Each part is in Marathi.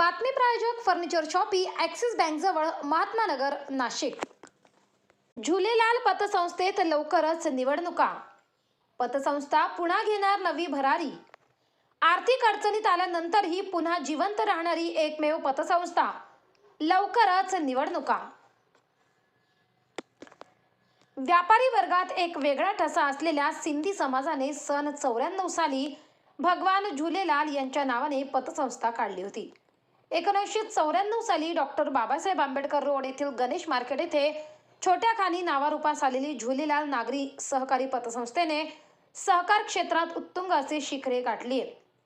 बातमी प्रायोजक फर्निचर शॉपी ॲक्सिस बँकजवळ महात्मा नगर नाशिक. झुलेलाल पतसंस्थेत लवकरच निवडणुका. पतसंस्था पुन्हा घेणार नवी भरारी. आर्थिक अडचणीत आल्यानंतरही पुन्हा जिवंत राहणारी एकमेव पतसंस्था. लवकरच निवडणुका. व्यापारी वर्गात एक वेगळा ठसा असलेल्या सिंधी समाजाने सन चौऱ्याण्णव साली भगवान झुलेलाल यांच्या नावाने पतसंस्था काढली होती. एकोणीसशे चौऱ्याण्णव साली डॉक्टर बाबासाहेब आंबेडकर रोड येथील गणेश मार्केट येथे छोट्या खानी नावारूपास आलेली झुलीलाल नागरी सहकारी पतसंस्थेने सहकार क्षेत्रात उत्तुंग असे शिखरे गाठली.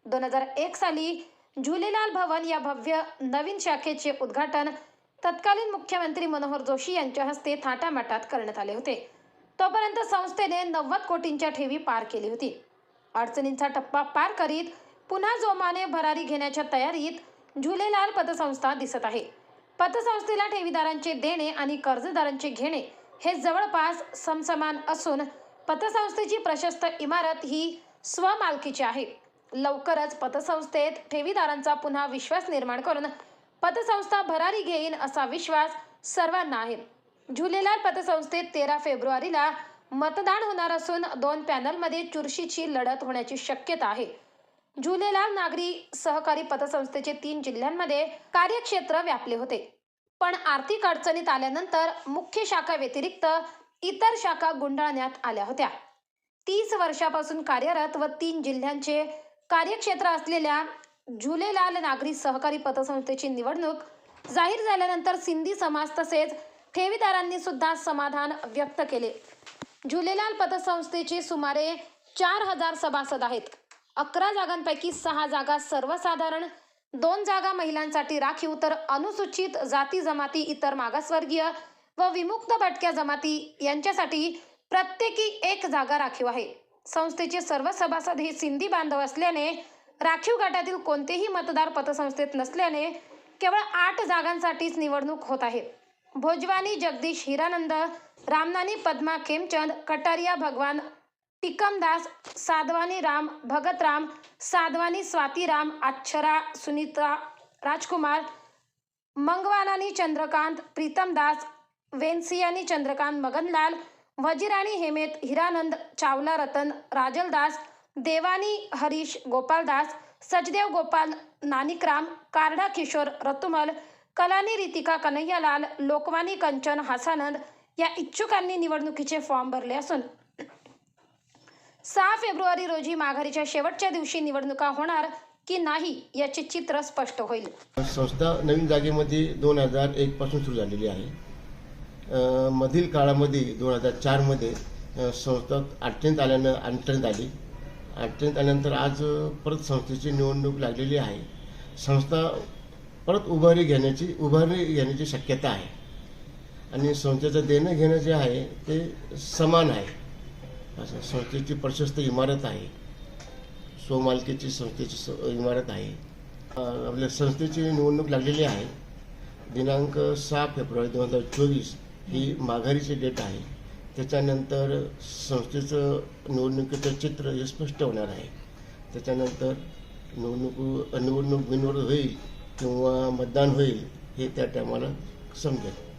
दोन हजार एक साली झुलीलाल भवन या भव्य नवीन शाखेचे उद्घाटन तत्कालीन मुख्यमंत्री मनोहर जोशी यांच्या हस्ते थाटामाटात करण्यात आले होते. तोपर्यंत संस्थेने नव्वद कोटींच्या ठेवी पार केली होती. अडचणींचा टप्पा पार करीत पुन्हा जोमाने भरारी घेण्याच्या तयारीत झुलेलाल पतसंस्था दिसत आहे. पतसंस्थेला ठेवीदारांचे देणे आणि कर्जदारांचे घेणे हे जवळपास समसमान असून पतसंस्थेची प्रशस्त इमारत ही स्वमालकीची आहे. लवकरच पतसंस्थेत ठेवीदारांचा पुन्हा विश्वास निर्माण करून पतसंस्था भरारी घेईन असा विश्वास सर्वांना आहे. झुलेलाल पतसंस्थेत तेरा फेब्रुवारीला मतदान होणार असून दोन पॅनलमध्ये चुरशीची लढत होण्याची शक्यता आहे. झुलेलाल नागरी सहकारी पतसंस्थेचे तीन जिल्ह्यांमध्ये कार्यक्षेत्र व्यापले होते. पण आर्थिक अडचणीत आल्यानंतर मुख्य शाखा व्यतिरिक्त इतर शाखा गुंडाळण्यात आल्या होत्या. तीस वर्षापासून कार्यरत व तीन जिल्ह्यांचे कार्यक्षेत्र असलेल्या झुलेलाल नागरी सहकारी पतसंस्थेची निवडणूक जाहीर झाल्यानंतर सिंधी समाज तसेच ठेवीदारांनी सुद्धा समाधान व्यक्त केले. झुलेलाल पतसंस्थेचे सुमारे चार हजार सभासद आहेत. अकरा जागांपैकी सहा जागा सर्वसाधारण दोन जागा महिलांसाठी राखीव तर अनुसूचित जाती जमाती इतर मागासवर्गीय व विमुक्त भटक्या जमाती यांच्यासाठी प्रत्येकी एक जागा राखीव आहे. संस्थेचे सर्व सभासद हे सिंधी बांधव असल्याने राखीव गटातील कोणतेही मतदार पतसंस्थेत नसल्याने केवळ आठ जागांसाठीच निवडणूक होत आहे. भोजवानी जगदीश हिरानंद रामनानी पद्मा खेमचंद कटारिया भगवान टिकमदास साधवानी राम भगतराम साधवानी स्वातीराम अक्षरा सुनीता राजकुमार मंगवानानी चंद्रकांत प्रीतमदास वेन्सियानी चंद्रकांत मगनलाल वजीराणी हेमेत हिरानंद चावला रतन राजलदास देवानी हरीश गोपालदास सचदेव गोपाल नानिकराम कारडा किशोर रतुमल कलानी रितिका कन्हैयालाल लोकवानी कंचन हासानंद या इच्छुकांनी निवडणुकीचे फॉर्म भरले असून सहा फेब्रुवारी रोजी माघारीच्या शेवटच्या दिवशी निवडणुका होणार की नाही याचे चित्र स्पष्ट होईल. संस्था नवीन जागेमध्ये दोन हजार एकपासून सुरू झालेली आहे. मधील काळामध्ये दोन हजार चारमध्ये अ, संस्था अडचणीत आल्यानं अडचणीत आली अडचणीत आल्यानंतर आज परत संस्थेची निवडणूक लागलेली आहे. संस्था परत उभारी घेण्याची उभारणी घेण्याची शक्यता आहे. आणि संस्थेचं देणं घेणं जे आहे ते समान आहे. असं संस्थेची प्रशस्त इमारत आहे. स्वमालकीची संस्थेची स- इमारत आहे. आपल्या संस्थेची निवडणूक लागलेली आहे. दिनांक सहा फेब्रुवारी दोन हजार चोवीस ही माघारीची डेट आहे. त्याच्यानंतर संस्थेचं निवडणुकीचं चित्र हे स्पष्ट होणार आहे. त्याच्यानंतर निवडणूक निवडणूक बिनवड होईल किंवा मतदान होईल हे त्या टायमाला समजेल.